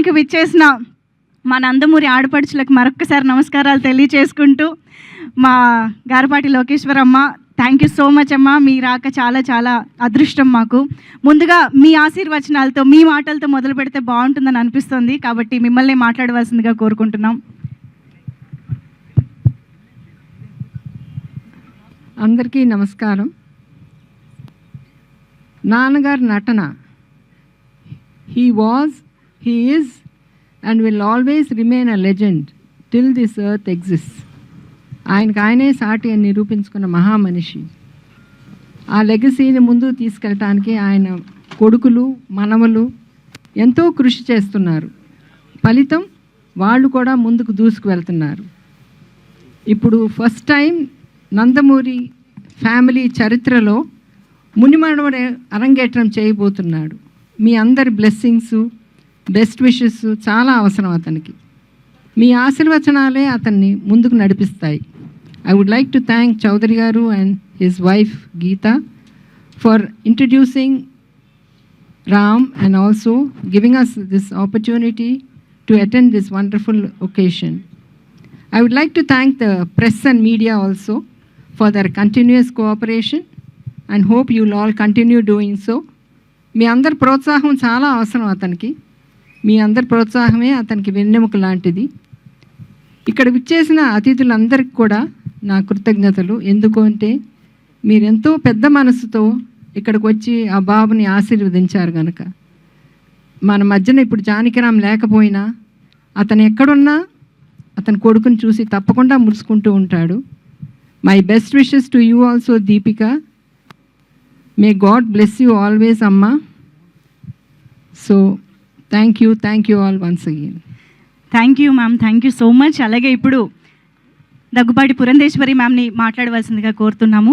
కార్యక్రమానికి విచ్చేసిన మా నందమూరి ఆడపడుచులకు మరొక్కసారి నమస్కారాలు తెలియచేసుకుంటూ మా Garapati Lokeswaramma thank you so much అమ్మ. మీ రాక చాలా చాలా అదృష్టం మాకు. ముందుగా మీ ఆశీర్వచనాలతో మీ మాటలతో మొదలు పెడితే బాగుంటుందని అనిపిస్తుంది. కాబట్టి మిమ్మల్ని మాట్లాడవలసిందిగా కోరుకుంటున్నాం. అందరికీ నమస్కారం. నాన్నగారి నటన he was He is and will always remain a legend till this earth exist ఆయనకు ఆయనే సాటి అని నిరూపించుకున్న మహామనిషి. ఆ లెగసీని ముందుకు తీసుకెళ్ళటానికి ఆయన కొడుకులు మనవలు ఎంతో కృషి చేస్తున్నారు. ఫలితం వాళ్ళు కూడా ముందుకు దూసుకు వెళ్తున్నారు ఇప్పుడు ఫస్ట్ టైం నందమూరి ఫ్యామిలీ చరిత్రలో మునిమడవడే అరంగేట్రం చేయబోతున్నాడు. మీ అందరి బ్లెస్సింగ్స్ బెస్ట్ విషెస్ చాలా అవసరం అతనికి. మీ ఆశీర్వచనాలే అతన్ని ముందుకు నడిపిస్తాయి. I would like to thank Chowdary garu and his wife Geeta for introducing Ram and also giving us this opportunity to attend this wonderful occasion I would like to thank the press and media also for their continuous cooperation and hope you all continue doing so మీ అందరి ప్రోత్సాహం చాలా అవసరం అతనికి. మీ అందరి ప్రోత్సాహమే అతనికి వెన్నెముక లాంటిది. ఇక్కడ విచ్చేసిన అతిథులందరికీ కూడా నా కృతజ్ఞతలు. ఎందుకు అంటే మీరెంతో పెద్ద మనసుతో ఇక్కడికి వచ్చి ఆ బాబుని ఆశీర్వదించారు కనుక మన మధ్యన ఇప్పుడు జానకిరామ్ లేకపోయినా అతను ఎక్కడున్నా అతని కొడుకుని చూసి తప్పకుండా మురుసుకుంటూ ఉంటాడు. My best wishes to you also Deepika. May God bless you always అమ్మ. So thank you thank you all once again thank you ma'am thank you so much అలాగే ఇప్పుడు దగ్గుబాటి పురంధేశ్వరి మ్యామ్ని మాట్లాడవలసిందిగా కోరుతున్నాము.